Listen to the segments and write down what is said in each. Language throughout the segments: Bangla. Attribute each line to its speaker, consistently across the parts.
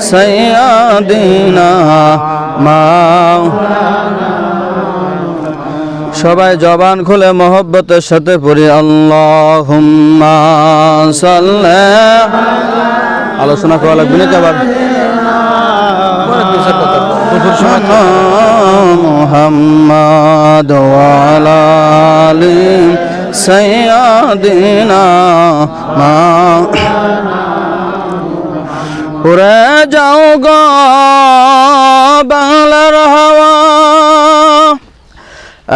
Speaker 1: সৈয়াদিনা মাও সবাই জবান খুলে মহব্বতের সাথে পড়ি আল্লাহ আলোচনা করা লাগবে নাকি আবার? মোহাম্মদ সৈয়াদিনা মা। উড়ে যাও গো বাংলার হাওয়া।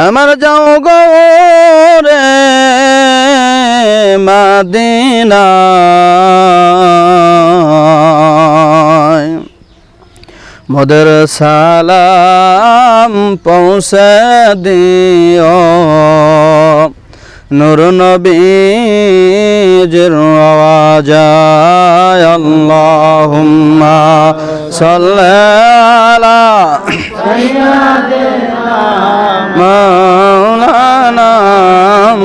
Speaker 1: আমার যাও গো রে মাদিনা মোদের সালাম পৌঁছে দিও। নুর নবীর আওয়াজায় আল্লাহুম্মা সাল্লালা মাওলানা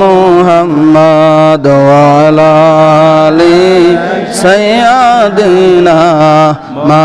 Speaker 1: মুহাম্মদ ওয়ালালি সাইয়্যিদিনা মা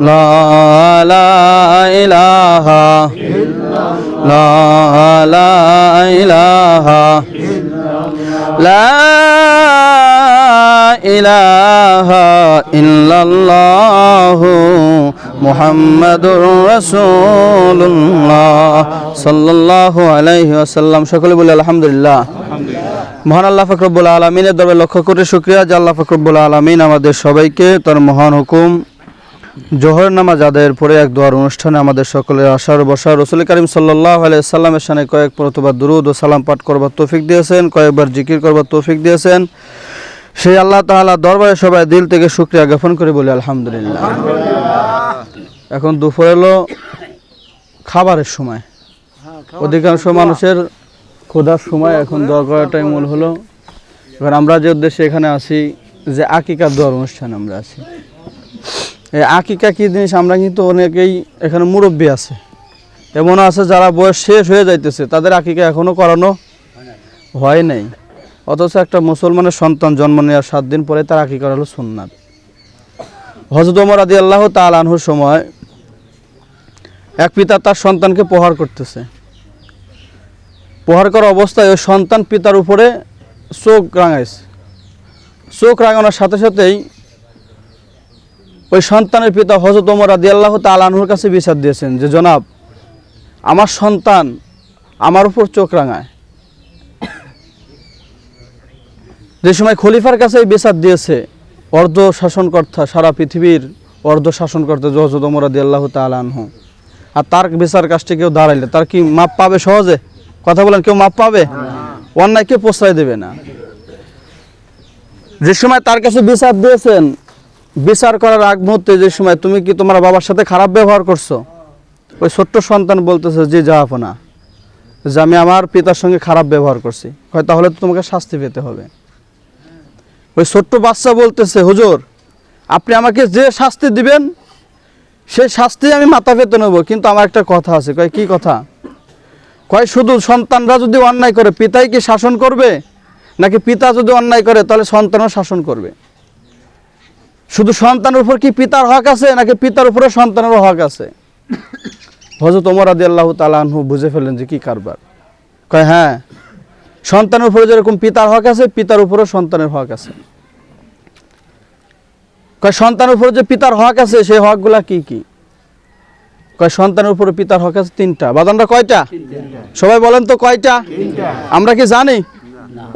Speaker 1: لا لا إله لا لا إله لا إله إلا الله محمد رسول الله صلى الله عليه وسلم সকলে বলে আলহামদুলিল্লাহ মহান আল্লাহ ফকরবুল আলমিনের দরবে লক্ষ্য করে শুক্রিয়া যে আল্লাহ ফকরবুল আলমিন আমাদের সবাইকে তার মহান হুকুম জোহর নামাজ আদায়ের পরে এক দোয়ার অনুষ্ঠানে আমাদের সকলের আশার বসা রসুল করিম সাল্লাহ আলাই সাল্লামের সামনে কয়েক প্রতবার দুরুদ ও সালাম পাঠ করবার তৌফিক দিয়েছেন, কয়েকবার জিকির করবার তৌফিক দিয়েছেন। সেই আল্লাহ তাআলা দরবারে সবাই দিল থেকে শুক্রিয়া জ্ঞাপন করে বলি, আলহামদুলিল্লাহ। এখন দুপুর এলো খাবারের সময়। অধিকাংশ মানুষের ক্ষুধার সময় এখন দোয়া করাটাই মূল হলো। এবার আমরা যে উদ্দেশ্যে এখানে আসি যে আকিকার দোয়ার অনুষ্ঠানে আমরা আছি। আকিকা কি জিনিস? আমরা কিন্তু অনেকেই এখানে মুরব্বী আছে। এমনও আছে যারা বয়স শেষ হয়ে যাইতেছে, তাদের আকিকা এখনও করানো হয় নাই। অথচ একটা মুসলমানের সন্তান জন্ম নেওয়ার সাত দিন পরে তার আকিকা হলো সুন্নাত। হজরত ওমর আদি আল্লাহ তাল আনহুর সময় এক পিতা তার সন্তানকে প্রহার করতেছে। প্রহার করা অবস্থায় ওই সন্তান পিতার উপরে চোখ রাঙাইছে। চোখ রাঙানোর সাথে সাথেই ওই সন্তানের পিতা হজরত ওমর রাদি আল্লাহ তালানহুর কাছে বিচার দিয়েছেন যে, জনাব, আমার সন্তান আমার উপর চোখ রাঙায়। যে সময় খলিফার কাছে বিচার দিয়েছে, অর্ধ শাসনকর্তা, সারা পৃথিবীর অর্ধ শাসনকর্তা হজরত ওমর রাদি আল্লাহ তালানহু আর তার বিচার কাজটি কেউ দাঁড়াইলে, তার কি মাপ পাবে সহজে? কথা বলেন, কেউ মাপ পাবে? অন্যায় কেউ প্রশ্রয় দেবে না। যে সময় তার কাছে বিচার দিয়েছেন বিচার করার আগ মুহূর্তে যে সময় তুমি কি তোমার বাবার সাথে খারাপ ব্যবহার করছ? ওই ছোট্ট সন্তান বলতেছে যে আপনা। যে আমি আমার পিতার সঙ্গে খারাপ ব্যবহার করছি। হয় তাহলে তো তোমাকে শাস্তি পেতে হবে। ওই ছোট্ট বাচ্চা বলতেছে, হুজুর, আপনি আমাকে যে শাস্তি দিবেন সেই শাস্তি আমি মাথা পেতে নেব। কিন্তু আমার একটা কথা আছে। কয়, কি কথা? কয়, শুধু সন্তানরা যদি অন্যায় করে, পিতাই কি শাসন করবে? নাকি পিতা যদি অন্যায় করে, তাহলে সন্তানও শাসন করবে? শুধু সন্তানের উপর কি পিতার হক আছে নাকি পিতার উপরে সন্তানেরও হক আছে? হজরত ওমর আদি আল্লাহ তালাহু বুঝে ফেললেন যে কি কারবার। কয় হ্যাঁ সন্তানের উপরে যেরকম পিতার হক আছে পিতার উপরেও সন্তানের হক আছে। কয় সন্তানের উপরে যে পিতার হক আছে সেই হকগুলা কি কি? কয় সন্তানের উপরে পিতার হক আছে তিনটা। বাদানরা কয়টা? সবাই বলেন তো কয়টা? আমরা কি জানি?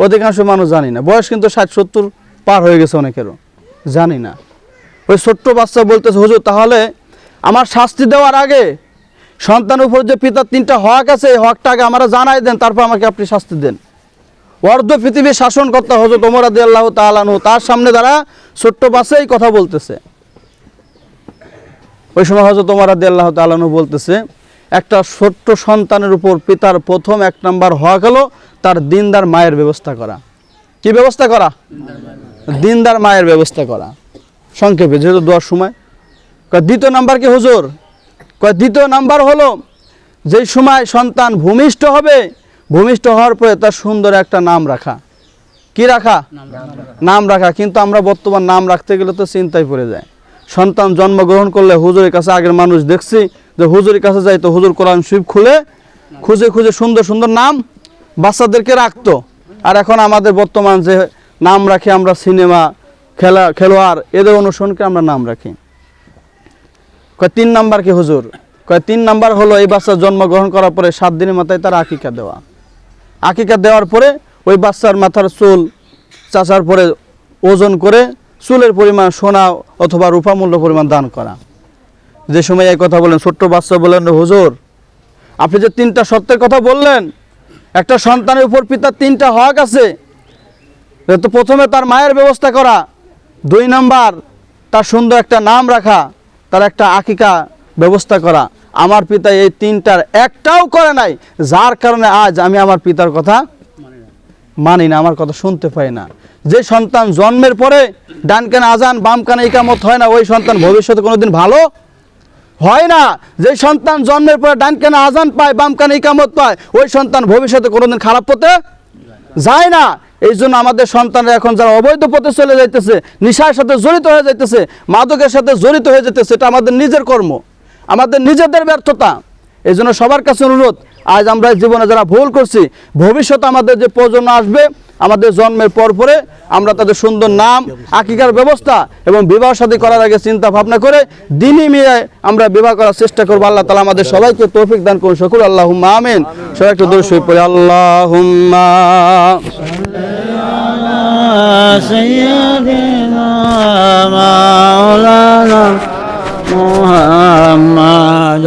Speaker 1: অধিকাংশ মানুষ জানি না। বয়স কিন্তু ষাট সত্তর পার হয়ে গেছে অনেকেরও। জানি না। ওই ছোট্ট বাচ্চা বলতেছে, হুজুর, তাহলে আমার শাস্তি দেওয়ার আগে সন্তানের উপর যে পিতার তিনটা হক আছে, এই হকটা আগে আমরা জানাই দেন, তারপর আমাকে আপনি শাস্তি দেন। অর্ধ পৃথিবীর শাসনকর্তা হজরত ওমর আদি আল্লাহ তালানু তার সামনে দ্বারা ছোট্ট বাচ্চা এই কথা বলতেছে। ওই সময় হজরত ওমর আদি আল্লাহ তালানু বলতেছে, একটা ছোট্ট সন্তানের উপর পিতার প্রথম এক নাম্বার হক হলো তার দিনদার মায়ের ব্যবস্থা করা। কি ব্যবস্থা করা? দিনদার মায়ের ব্যবস্থা করা। সংক্ষেপে যেহেতু দোয়ার সময়। কয় দ্বিতীয় নাম্বার কি হুজুর? কয় দ্বিতীয় নাম্বার হলো যেই সময় সন্তান ভূমিষ্ঠ হবে ভূমিষ্ঠ হওয়ার পরে তার সুন্দর একটা নাম রাখা। কি রাখা? নাম রাখা। কিন্তু আমরা বর্তমান নাম রাখতে গেলে তো চিন্তায় পড়ে যায়। সন্তান জন্মগ্রহণ করলে হুজুরের কাছে আগের মানুষ দেখছি যে হুজুরের কাছে যাই তো হুজুর কোরআন শরীফ খুলে খুঁজে খুঁজে সুন্দর সুন্দর নাম বাচ্চাদেরকে রাখতো। আর এখন আমাদের বর্তমান যে নাম রাখি আমরা সিনেমা, খেলা, খেলোয়াড়, এদের অনুসরণকে আমরা নাম রাখি। কয় তিন নাম্বার কি হুজুর? কয় তিন নাম্বার হলো এই বাচ্চা জন্মগ্রহণ করার পরে সাত দিনের মাথায় তার আকিকা দেওয়া। আকিকা দেওয়ার পরে ওই বাচ্চার মাথার চুল চাচার পরে ওজন করে চুলের পরিমাণ সোনা অথবা রূপা মূল্য পরিমাণ দান করা। যে সময় এই কথা বলেন, ছোট্ট বাচ্চা বলেন, হুজুর, আপনি যে তিনটা সত্যের কথা বললেন, একটা সন্তানের উপর পিতা তিনটা হক আছে তো প্রথমে তার মায়ের ব্যবস্থা করা। দুই নাম্বার, তার সুন্দর একটা নাম রাখা, তার একটা আকিকা ব্যবস্থা করা। আমার পিতা এই তিনটার একটাও করে নাই। যার কারণে আজ আমি আমার পিতার কথা মানি না, আমার কথা শুনতে পাই না। যে সন্তান জন্মের পরে ডান কানে আজান, বাম কানে ইকামত হয় না, ওই সন্তান ভবিষ্যতে কোনোদিন ভালো হয় না। যে সন্তান জন্মের পরে ডান কানে আজান পায়, বাম কানে ইকামত পায়, ওই সন্তান ভবিষ্যতে কোনোদিন খারাপ পথে যায় না। এই জন্য আমাদের সন্তানরা এখন যারা অবৈধ পথে চলে যাইতেছে, নিশার সাথে জড়িত হয়ে যাইতেছে, মাদকের সাথে জড়িত হয়ে যেতেছে এটা আমাদের নিজের কর্ম। আমাদের নিজেদের ব্যর্থতা। এই জন্য সবার কাছে অনুরোধ আজ আমরা জীবনে যারা ভুল করছি ভবিষ্যতে আমাদের যে প্রজন্ম আসবে আমাদের জন্মের পর পরে আমরা তাদের সুন্দর নাম আকিকার ব্যবস্থা এবং বিবাহ শাদী করার আগে চিন্তা ভাবনা করে দিনই মিলে আমরা বিবাহ করার চেষ্টা করবো আল্লাহ তালা আমাদের সবাইকে তৌফিক দান করুন সকল আল্লাহ আমিন সবাই একটু দূর শুয়ে পড়ে আল্লাহ
Speaker 2: سيدنا مولانا محمد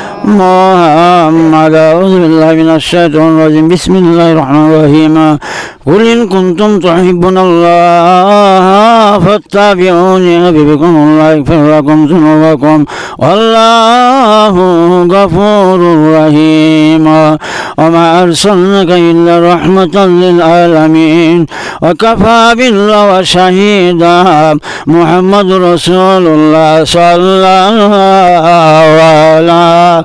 Speaker 2: محمد أعوذ بالله من الشيطان الرجيم بسم الله الرحمن الرحيم قل إن كنتم تحبون الله فاتبعوني يحببكم الله يغفر لكم ذنوبكم والله غفور رحيم وما أرسلناك إلا رحمة للعالمين وكفى بالله شهيدا محمد رسول الله صلى الله على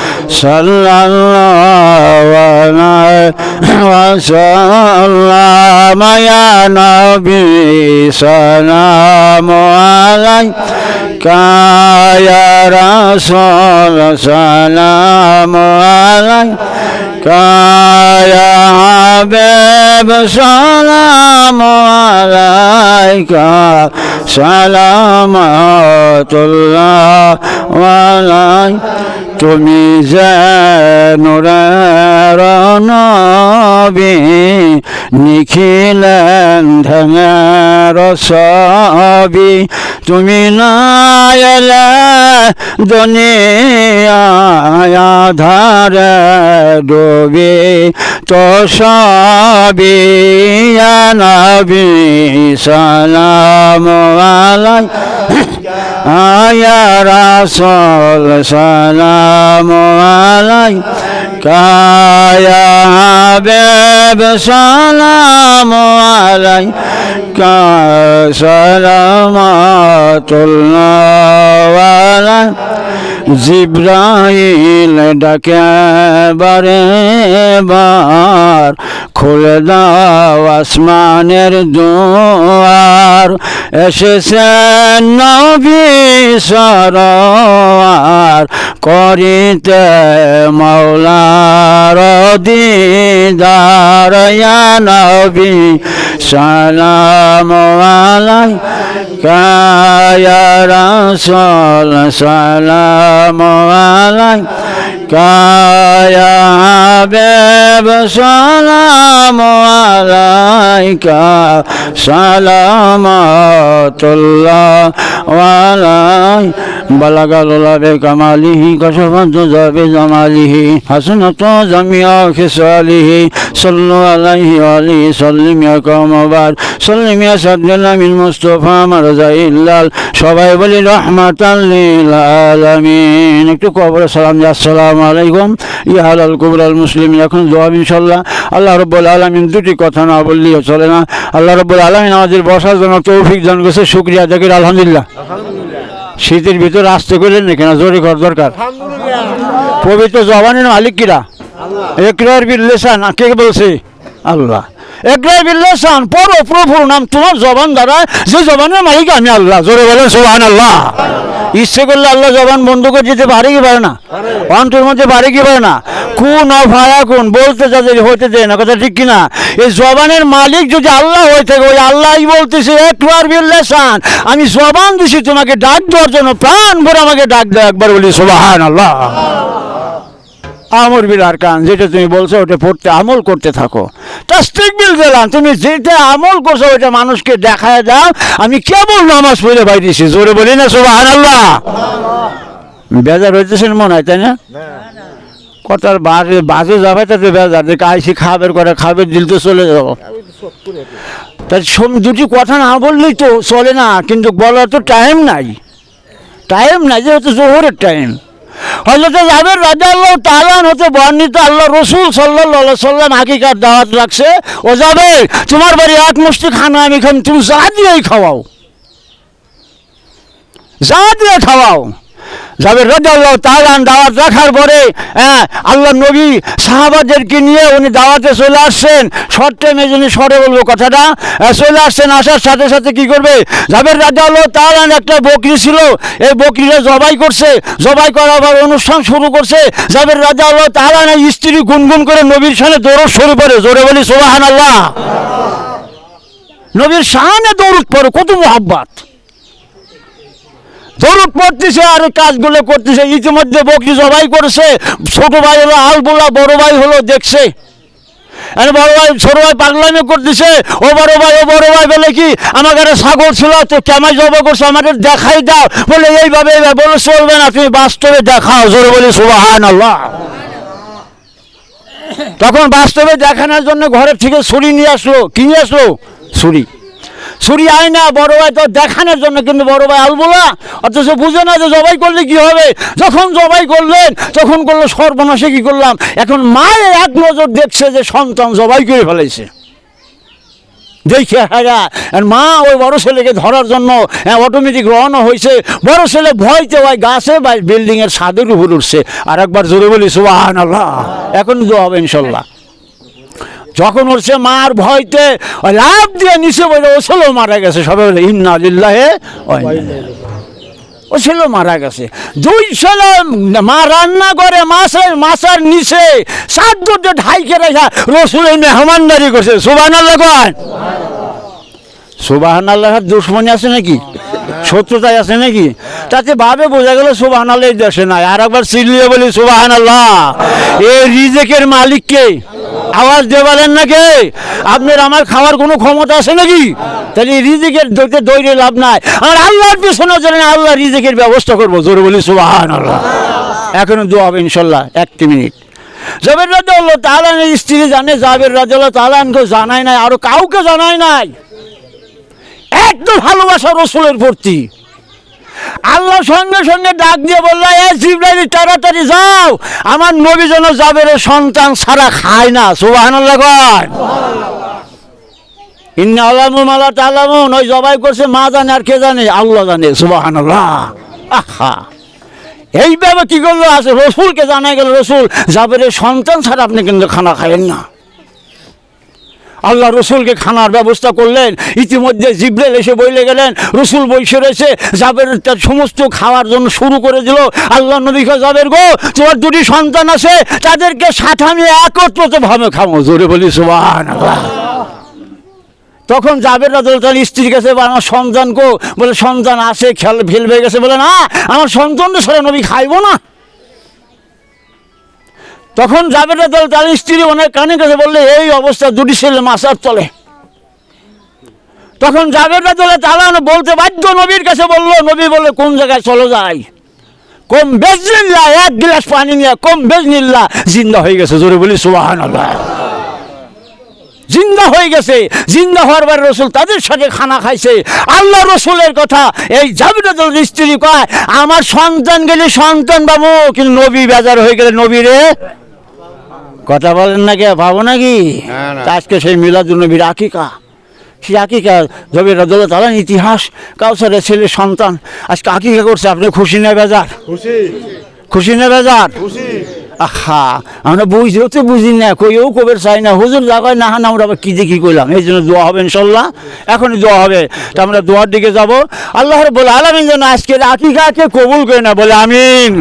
Speaker 2: صلى الله عليه وسلم يا نبي سلام عليك يا رسول سلام عليك হাবিব সালাম আলাইকা সালামাতুল্লাহ আলাই। তুমি যে নুরের নবি নিখিলেন ঢেঙের সবি তুমি না এলে দুনিয়া ধারে ডুবি তো সবি নবী সালাম আলাই। আয়া রাসূল, সালাম কায়া হাবিব, সালাম আলাই। আলাই। জিব্রাইল ডাকে বারে বার। খুলে দাও আসমানের দুয়ার। এসেছেন নবী করিতে মৌলার দিদার। নবী সালাম আলাই কায়া রাসূল সালাম আলাই কায়া হাবিব সালাম। সালাম আলা সালামাতুল্লাহ ওয়ালাই কশফান্ত যাবে জামালিহি হাসনাত জামিয়া খিসালিহি সাল্লু আলাইহি আলি সাল্লিম ইয়া সাল্লিম ইয়া সাদ্দাল্লাহ মিন মুস্তাফা মারজাইল্লাল সবাই বলি রহমাতাল লিল আলামিন একটু কবরে সালাম আসসালামু আলাইকুম। ইয়া কুবরাল মুসলিম এখন দোয়া ইনশাল্লাহ আল্লাহ রব্বুল আলামিন দুটি কথা না বললেও চলে না আল্লাহ রব্বুল আলামিন আমাদের বসার জন্য তৌফিক দান করেছে শুকরিয়া জাকির আলহামদুলিল্লাহ। শীতের ভিতরে আসতে করলেন না কেন? জোরে ঘর দরকার। পবিত্র জবানের মালিক কিরা? একরার বিল্লেসান কে বলছে? আল্লাহ। একরার বিল্লেসান পড়ো প্রভু নাম তোমার জবান দ্বারা যে জবানের মালিক আমি আল্লাহ। জোরে বলেন সুবহান আল্লাহ ইচ্ছে করলে আল্লাহ জবান বন্ধ করে দিতে পারে কি পারে না? অন্তর মধ্যে পারে কি পারে না? কোন অফায়া কোন বলতে যাদের হইতে দেয় না কথা ঠিক কিনা? এই জবানের মালিক যদি আল্লাহ হয়ে থাকে ওই আল্লাহই বলতেছে একবার বিল্লেসান আমি জবান দিছি তোমাকে ডাক দেওয়ার জন্য প্রাণ ভরে আমাকে ডাক দেয় একবার বলি সোবাহান আল্লাহ আমর বিল আরকান, যেটা তুমি বলছো, ওটা পড়তে, আমল করতে থাকো। তাস্তিক বিল গেলাম তুমি যেটা আমল করছ ওটা মানুষকে দেখায় দাও। আমি কেবল নামাজ পড়ে বাইরেছি, জোরে বলি না সুবাহান আল্লাহ বেজার হইতেছেন মনে হয়, তাই না? কথার বাজে বাজে যাবে তাতে বেজার, যে আইসি খাবের করে, খাবের দিল তো চলে যাব তাই সোম দুটি কথা না বললেই তো চলে না, কিন্তু বলার তো টাইম নাই। টাইম নাই যে হচ্ছে জোহরের টাইম হজরত জাবের রাজা আল্লাহ তালান হতে বর্ণিত আল্লাহ রসুল সাল্লাহ সাল্লাম হাকিকার দাওয়াত রাখছে, ও যাবে তোমার বাড়ি এক মুষ্টি খানা আমি খান তুমি যা দিয়েই খাওয়াও। যা দিয়ে খাওয়াও। যাবে রাজাল্লাহ তালান দাওয়াত রাখার পরে হ্যাঁ আল্লাহ নবী সাহাবাদেরকে নিয়ে উনি দাওয়াতে চলে আসছেন। শর্ট টাইমে যিনি সরে বলব কথাটা চলে আসছেন, আসার সাথে সাথে কি করবে? যাবের রাজাল্লাহ তালান একটা বকরি ছিল, এই বকরিটা জবাই করছে। জবাই করার পর অনুষ্ঠান শুরু করছে। যাবের রাজাল্লাহ তালান স্ত্রী গুনগুন করে নবীর সামনে দৌড় শুরু করে জোরে বলি সোবাহান আল্লাহ নবীর সামনে দৌড় পড়ে, কত মোহাব্বাত। দরুদ পড়তেছে আর কাজগুলো করতেছে ইতিমধ্যে বকরি জবাই করেছে, ছোট ভাই হলো আলবোলা, বড় ভাই হলো দেখছে। আর বড় ভাই, ছোট ভাই পাগলামি করতেছে, ও বড় ভাই, ও বড় ভাই বলে কি আমার কাছে ছাগল ছিল, তো কেমাই জব করছে আমাদের দেখাই দাও। বলে, এইভাবে বলে চলবে না, তুমি বাস্তবে দেখাও। জোরে বলি সুবাহান আল্লাহ তখন বাস্তবে দেখানোর জন্য ঘরের থেকে ছুরি নিয়ে আসলো, কি নিয়ে আসলো? ছুরি। ছুরি আয় না, বড় ভাই তো দেখানোর জন্য কিন্তু বড় ভাই আলবোলা। অথচ বুঝে না যে জবাই করলে কি হবে? যখন জবাই করলেন, তখন করল সর্বনাশে কি করলাম? এখন মায়ে এক নজর দেখছে যে সন্তান জবাই করে ফেলেছে। দেখে হ্যাঁ মা ওই বড় ছেলেকে ধরার জন্য অটোমেটিক রওনা হয়েছে। বড় ছেলে ভয়তে ওই গাছে বা বিল্ডিংয়ের ছাদের উপর উঠছে। আর একবার জোরে বলি সুবাহান আল্লাহ এখন হবে ইনশাল্লাহ। যখন উঠছে মার ভয়তে ওই লাভ দিয়ে নিচে বলে ও ছেলেও মারা গেছে সবাই বলে, ইন্না লিল্লাহে ও ছেলে মারা গেছে। দুই ছেলে মা রান্না করে, মাছের মাছের নিচে সাত দুটো ঢাইকে রেখা রসুলের মেহমানদারি করছে। সুবান আল্লাহ সুবাহান আল্লাহর দুশ্মনী আছে নাকি? শত্রুতায় আছে নাকি? তাতে ভাবে বোঝা গেল সুবাহান আল্লাহ দেশে নাই। আর একবার চিল্লিয়ে বলি সুবাহান আল্লাহ এই রিজেকের মালিককে আওয়াজ দিয়ে বলেন নাকি আপনার আমার খাওয়ার কোনো ক্ষমতা আছে নাকি? তাহলে রিজেকের দইতে দৌড়ে লাভ নাই। আর আল্লাহর পিছনে জানেন আল্লাহ রিজেকের ব্যবস্থা করব, জোরে বলি সুবাহান আল্লাহ এখনও দোয়া হবে ইনশাল্লাহ, একটি মিনিট। জাবের রাজা তালানের স্ত্রী জানে, জাবের রাজা তালানকে জানায় নাই, আরও কাউকে জানায় নাই। একদম ভালোবাসা রসুলের প্রতি আল্লাহ সঙ্গে সঙ্গে ডাক দিয়ে বলল, এ জিব্রাইল, তাড়াতাড়ি যাও। আমার নবী যেন রে সন্তান ছাড়া খায় না। সুবাহান ইন্না আলামু মালা তালামুন ওই জবাই করছে, মা জানে আর কে জানে? আল্লাহ জানে। সুবাহান আহা। এইভাবে কি করল? আছে রসুলকে জানা গেল, রসুল যাবে রে সন্তান ছাড়া আপনি কিন্তু খানা খাইয়েন না। আল্লাহ রসুলকে খানার ব্যবস্থা করলেন। ইতিমধ্যে জিব্রেল এসে বইলে গেলেন, রসুল বইসে রয়েছে, জাবের তার সমস্ত খাওয়ার জন্য শুরু করে দিল। আল্লাহ নবীকে জাবের গো, তোমার দুটি সন্তান আছে, তাদেরকে সাথে আমি একত্রিত ভাবে খাব জোরে বলি সুবান তখন জাবের রাজল তার স্ত্রীর কাছে বা আমার সন্তান কো? বলে, সন্তান আসে খেল ফেলবে গেছে। বলে, না, আমার সন্তান তো সারা নবী খাইবো না। তখন জাবের দল তার স্ত্রী অনেক কানে কাছে বললে, এই অবস্থা ছেলে মাসার চলে। তখন জাবের দলে তালানো বলতে বাধ্য নবীর কাছে বলল, নবী বললে, কোন জায়গায় চলো যাই? কম বেজ নিল্লা এক গ্লাস পানি নিয়ে কম বেজ নিল্লা জিন্দা হয়ে গেছে, জোরে বলি সুবাহান জিন্দা হয়ে গেছে, জিন্দা হওয়ার পর রসুল তাদের সাথে খানা খাইছে। আল্লাহ রসুলের কথা, এই জাবিরাতুল স্ত্রী কয়, আমার সন্তান গেলে সন্তান বাবু, কিন্তু নবী বেজার হয়ে গেলে নবী রে। কথা বলেন নাকি ভাবো নাকি? আজকে সেই মিলাদুল নবীর আকিকা। সেই আকিকা জবির রাজুল্লাহ তালান ইতিহাস কাউসারের ছেলে সন্তান। আজকে আকিকা করছে আপনি খুশি না বেজার?
Speaker 3: খুশি।
Speaker 2: খুশি না বেজার?
Speaker 3: খুশি।
Speaker 2: আহা আমরা বুঝতেও তো বুঝি না কইও কবের চাই না। হুজুর জায়গায় না হান আমরা আবার কী দেখি কইলাম? এই জন্য দোয়া হবে ইনশাল্লাহ। এখনই দোয়া হবে। তা আমরা দোয়ার দিকে যাব। আল্লাহর বলে আলামিন যেন আজকে আকিকাকে কবুল করে না বলে আমিন।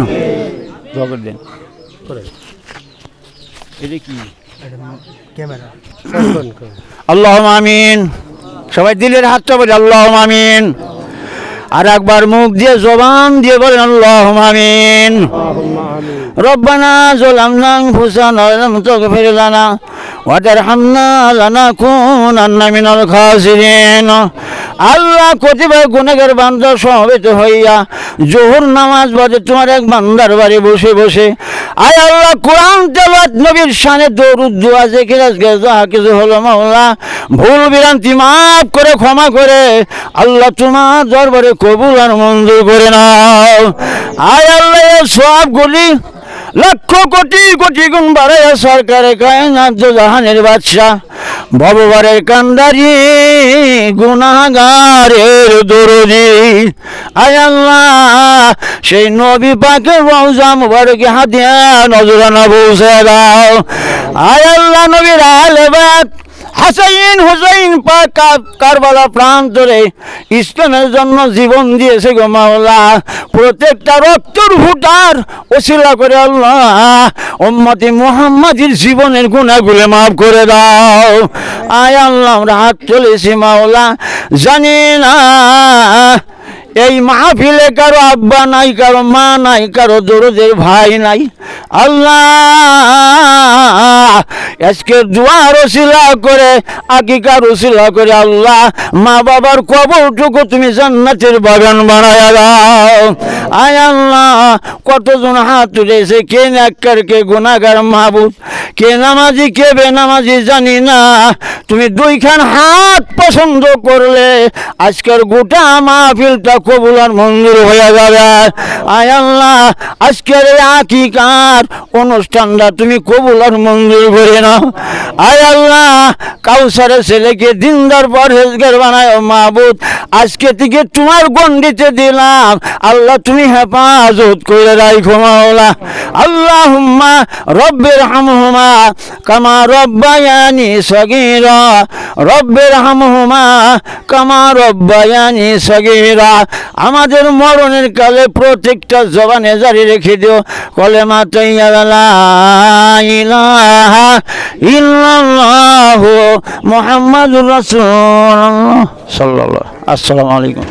Speaker 2: দোয়া করে দেন। এটা কি?
Speaker 3: ক্যামেরা।
Speaker 2: আল্লাহ আমিন। সবাই দিলের হাতটা বলে আল্লাহ আমিন। আর একবার মুখ দিয়ে জবান দিয়ে বলেন আল্লাহ আমিন। রব্বানা জলামনাং ফুসান হান্না জানা খুন আন্না মিনল খাসিরিন। আল্লাহ কতিপয় গুণের বান্দা সমবেত হইয়া জোহর নামাজ বাজে তোমার এক বান্দার বাড়ি বসে বসে। আয় আল্লাহ কোরআন তেলাত নবীর সানে দৌড় দোয়া যে কিরাজ যাহা কিছু হলো মাওলা ভুল বিরান্তি মাফ করে ক্ষমা করে। আল্লাহ তোমার দরবারে কবুল আর মঞ্জুর করে নাও। আয় আল্লাহ এই সবগুলি লক্ষ কোটি কোটি গুণ বাড়াইয়া সরকারে কায়নাথ জাহানের বাদশাহ। ভববারের কান্দারি গুনাগারের দরদি। আল্লাহ, সেই নবী পাকে রওজা মুবারকে হাতিয়া নজরানা পৌঁছে দাও। আয় আল্লাহ, নবীর আলেবাত হাসাইন, হুসাইন কা- কারবালা প্রান্তরে ইসলামের জন্য জীবন দিয়েছে গো মাওলা। প্রত্যেকটা রক্তর ফুটার ওসিলা করে আল্লাহ। উম্মতি মুহাম্মাদির জীবনের গুণাগুলো মাফ করে দাও। আয় আল্লাহ, আমরা হাত চলেছি মাওলা। জানি না এই মাহফিলে কারও আব্বা নাই, কারও মা নাই, কারও দরদের ভাই নাই। আল্লাহ আজকে দুয়ার ওসিলা করে আকিকার ওসিলা করে আল্লাহ, মা বাবার কবরটুকু তুমি জান্নাতের বাগান বানায় দাও। আয় আল্লাহ, কতজন হাত তুলেছে কে নাক্কার কে গুনাগার মাহবুব, কে নামাজি, কে বেনামাজি জানি না। তুমি দুইখান হাত পছন্দ করলে, আজকের গোটা মাহফিলটা কবুল আর মঞ্জুর হয়ে যাবে। আয় আল্লাহ, আজকের আকিকার অনুষ্ঠানটা তুমি কবুল আর মঞ্জুর করে নাও আয় আল্লাহ, কাউসারের ছেলেকে দিনদার পরহেজগার বানায় মাহবুদ আজকে থেকে তোমার গন্ডিতে দিলাম। আল্লাহ, তুমি হেফাজত করে রাখো মাওলা। আল্লাহুম্মা রব্বির হামহুমা কামা রব্বায়ানি সগীরা। রব্বির হামহুমা কামা রব্বায়ানি সগীরা। আমাদের মরণের কালে প্রত্যেকটা জবানে জারি রেখে দিও, কলেমা তৈয়া ইলাহা ইল্লাল্লাহু মুহাম্মাদুর রাসূলুল্লাহ। সাল্লাল্লাহু আসসালামু আলাইকুম